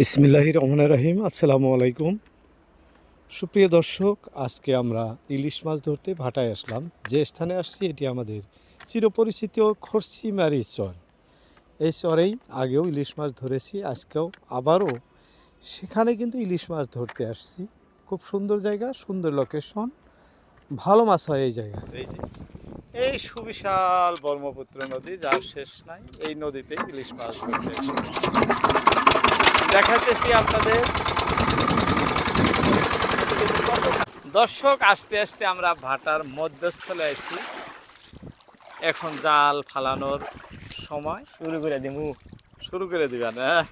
বিসমিল্লাহ রহমান রাহিম, আসসালামু আলাইকুম। সুপ্রিয় দর্শক, আজকে আমরা ইলিশ মাছ ধরতে ভাটায় আসলাম। যে স্থানে আসছি, এটি আমাদের চিরপরিচিত খরচিমারি চর। এই চরেই আগেও ইলিশ মাছ ধরেছি, আজকেও আবারও সেখানে কিন্তু ইলিশ মাছ ধরতে আসছি। খুব সুন্দর জায়গা, সুন্দর লোকেশন ভালো মাছ হয় এই জায়গা। এই সুবিশাল ব্রহ্মপুত্র নদী, যার শেষ নাই, এই নদীতে ইলিশ মাছ ধরতে। দেখাতেছি আপনাদের। দর্শক আসতে আসতে আমরা ভাটার মধ্যস্থলে আছি এখন জাল ফালানোর সময়। শুরু করে দিমু। শুরু করে দিবেন হ্যাঁ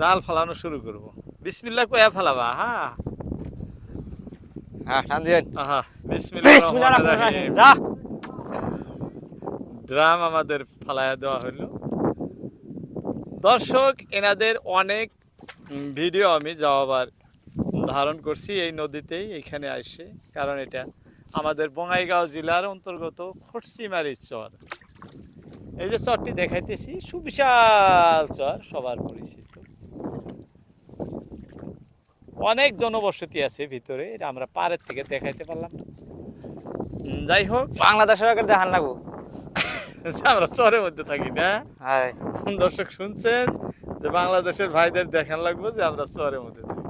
জাল ফালানো শুরু করব। বিসমিল্লাহ কয়া ফালাবা হ্যাঁ হ্যাঁ ড্রাম আমাদের ফালাইয়া দেওয়া হলো দর্শক, এনাদের অনেক ভিডিও আমি যাওয়াবার ধারণ করছি এই নদীতেই, এখানে আসে কারণ এটা আমাদের বঙ্গাইগাঁও জেলার অন্তর্গত খটসিমারি চর। এই যে চরটি দেখাইতেছি, সুবিশাল চর সবার পরিচিত। অনেক জনবসতি আছে ভিতরে, এটা আমরা পাড়ের থেকে দেখাইতে পারলাম। যাই হোক, বাংলাদেশের আগে দেখান লাগবো। আমরা চরের মধ্যে থাকি না? দর্শক শুনছেন? যে বাংলাদেশের ভাইদের দেখান লাগবে যে আমরা চরের মধ্যে থাকি।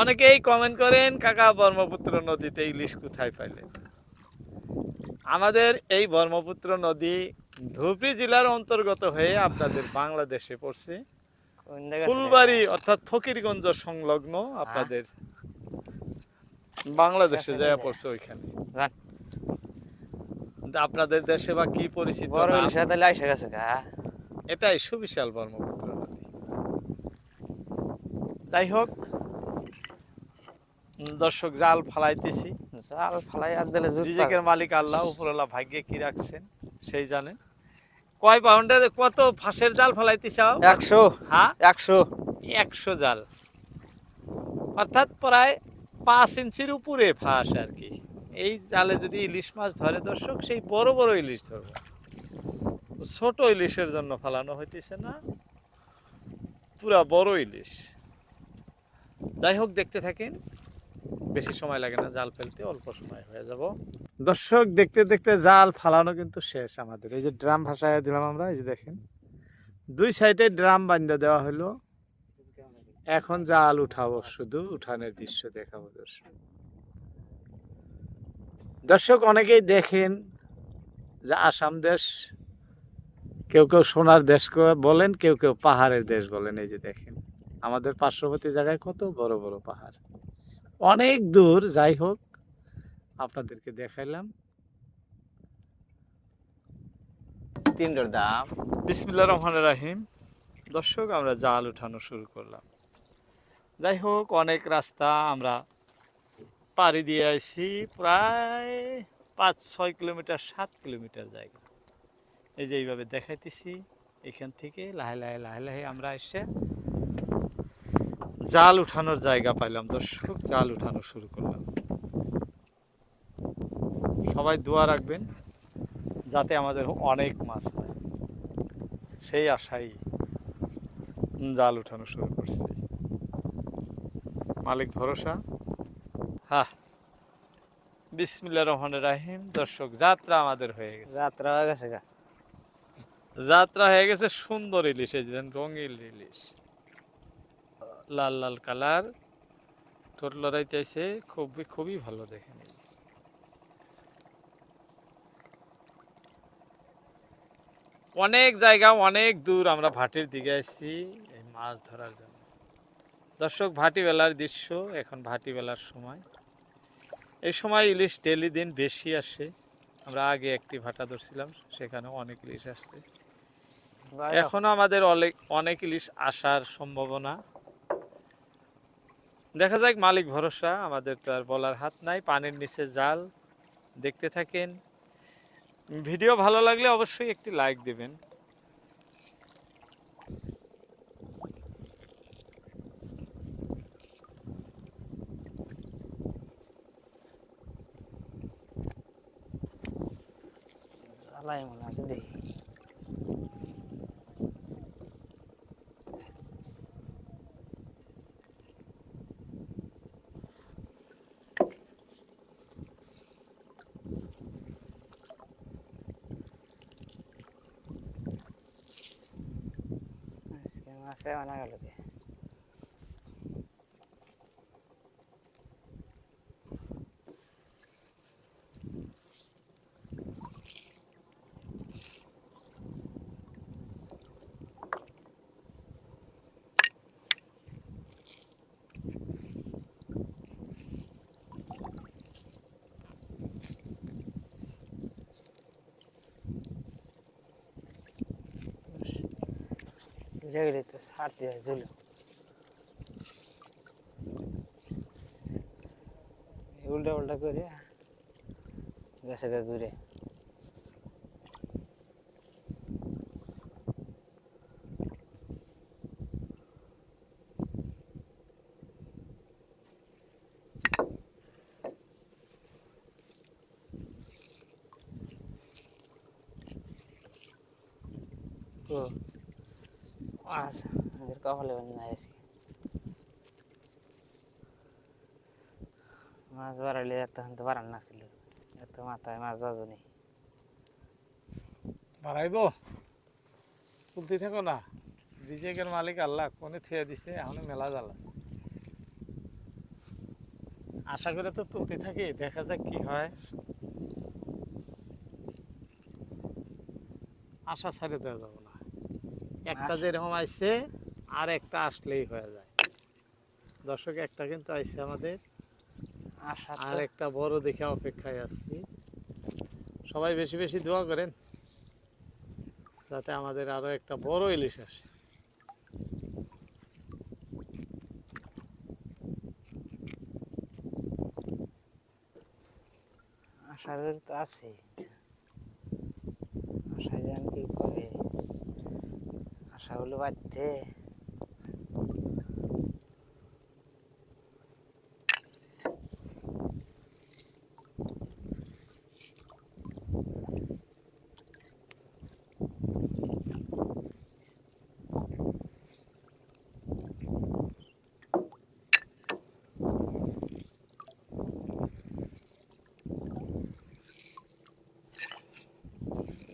অনেকেই কমেন্ট করেন কাকা ব্রহ্মপুত্র নদীতে ইলিশ কোথায় পাইলেন? আমাদের এই ব্রহ্মপুত্র নদী ধুবড়ি জেলার অন্তর্গত হয়ে আপনাদের বাংলাদেশে পড়ছে। ফুলবাড়ি অর্থাৎ ফকিরগঞ্জ সংলগ্ন আপনাদের বাংলাদেশে আছে যায় পড়ছে ওইখানে। আপনাদের দেশে বা কি পরিচিত বড় নাম? তাহলে আইসা গেছে গা। এটাই সুবিশাল ব্রহ্মপুত্র নদী। যাই হোক দর্শক জাল ফালাইতেছি। জাল ফালাই আর দিলে রিজেকের মালিক আল্লাহ উপরওয়ালা ভাগ্যে কি রাখছেন সেই জানেন। কয় পাউন্ডের কত ফাঁসের জাল ফালাইতে চাও একশো। হ্যাঁ? একশো। একশো জাল। অর্থাৎ প্রায় পাঁচ ইঞ্চির উপরে ফাঁস আর কি। এই জালে যদি ইলিশ মাছ ধরে দর্শক, সেই বড় বড় ইলিশ ধরবো। ছোট ইলিশের জন্য ফালানো হইতেছে না, পুরা বড় ইলিশ। যাই হোক, দেখতে থাকেন। বেশি সময় লাগে না জাল ফেলতে, অল্প সময় হয়ে যাব। দর্শক, দেখতে দেখতে জাল ফালানো কিন্তু শেষ আমাদের। এই যে ড্রাম ভাসায় দিলাম আমরা, এই যে দেখেন। দুই সাইডে ড্রাম বান্ধা দেওয়া হলো। এখন জাল উঠাবো, শুধু উঠানের দৃশ্য দেখাবো দর্শক। দর্শক অনেকেই দেখেন যে আসাম দেশ কেউ কেউ সোনার দেশ বলেন কেউ কেউ পাহাড়ের দেশ বলেন এই যে দেখেন। আমাদের পার্শ্ববর্তী জায়গায় কত বড় বড় পাহাড়। অনেক দূর যাই হোক আপনাদেরকে দেখাইলাম। তিনটার দাম। বিসমিল্লা রহমান রাহিম। দর্শক আমরা জাল উঠানো শুরু করলাম। যাই হোক অনেক রাস্তা আমরা পাড়ি দিয়ে আসি প্রায় পাঁচ, ছয় কিলোমিটার, সাত কিলোমিটার জায়গা। এই যে এইভাবে দেখাইতেছি, এখান থেকে লাহে লাহে লাহে লাহে আমরা এসে জাল উঠানোর জায়গা পাইলাম। দর্শক, জাল উঠানো শুরু করলাম। সবাই দোয়া রাখবেন যাতে আমাদের অনেক মাছ হয়। সেই আশাই জাল উঠানো শুরু করছে। মালিক ভরসা। হ্যাঁ বিসমিল্লা রহমান রাহিম। দর্শক যাত্রা আমাদের হয়ে গেছে। যাত্রা হয়ে গেছে যাত্রা হয়ে গেছে সুন্দর ইলিশ এই রঙিল ইলিশ। লাল লাল কালার। ঠোঁট লড়াইতেছে খুবই খুবই ভালো দেখেন। অনেক জায়গা অনেক দূর আমরা ভাটির দিকে আসছি এই মাছ ধরার জন্য। দর্শক ভাটি বেলার দৃশ্য এখন ভাটি বেলার সময়। এই সময় ইলিশ ডেলি দিন বেশি আসে। আমরা আগে একটি ভাটা ধরছিলাম সেখানে অনেক ইলিশ আসছে। এখনও আমাদের অনেক অনেক ইলিশ আসার সম্ভাবনা। দেখা যাক মালিক ভরসা আমাদের তো আর বলার হাত নাই পানির নিচে জাল দেখতে থাকেন। ভিডিও ভালো লাগলে অবশ্যই একটি লাইক দেবেন। খালাই মনে আছে দেখি মাছে আনা গেল જેવી રીતે સારતી જાય ઝૂલે ઉલટા ઉલટા કર્યા ઘસકા કર્યા Oh. মাছ আমাদের কপালে আছে মাছ বাড়ালে তখন তো মাথায় মাছ বাজু নেই বাড়াইব তুলতে থাকো না রিজেকের মালিক আল্লাহ কোনে থুয়ে দিছে এখন মেলা জ্বালা আশা করে তো তুলতে থাকি দেখা যাক কি হয় আশা ছাড়ে দেওয়া যাবে না একটা যেরকম আইছে আর একটা আসলেই হয়ে যায়। দর্শক একটা কিন্তু আইছে আমাদের। আশা আর একটা বড় দেখে অপেক্ষায় আছি। সবাই বেশি বেশি দোয়া করেন যাতে আমাদের আরও একটা বড় ইলিশ আসে। আশার তো আছে আশা যেন কি করে আশা হলো বাড়তে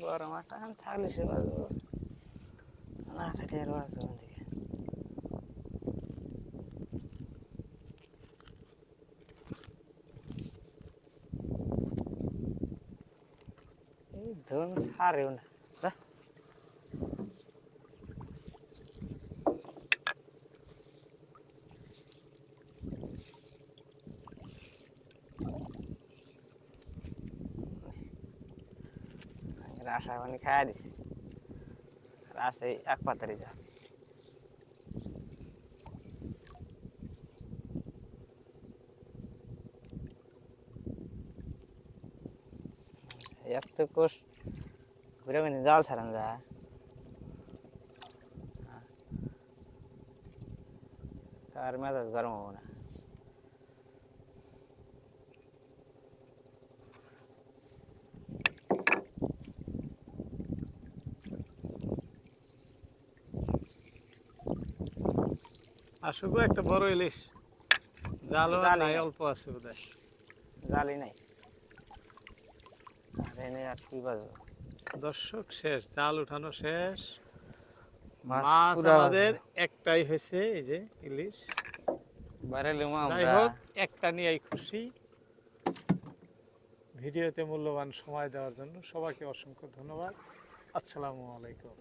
বড় মাছ এখন থাকলে সে বাজবো না থাকলে আর বাজবো দিকে এই ধরুন ছাড়েও না যা। রাসা পানি খাইয়া দিছি রাসে এক পাতারি যা এত কোষ ঘুরে কিন্তু জাল ছাড়ান যা কার মেজাজ গরম হব না আসুক একটা বড় ইলিশ। জালও জালই নাই। অল্প আছে বোধহয়। জালি নাই। দর্শক শেষ জাল উঠানো শেষ। মাছ আমাদের একটাই হয়েছে এই যে ইলিশ। যাই হোক একটা নিয়েই খুশি। ভিডিওতে মূল্যবান সময় দেওয়ার জন্য সবাইকে অসংখ্য ধন্যবাদ। আসসালামু আলাইকুম।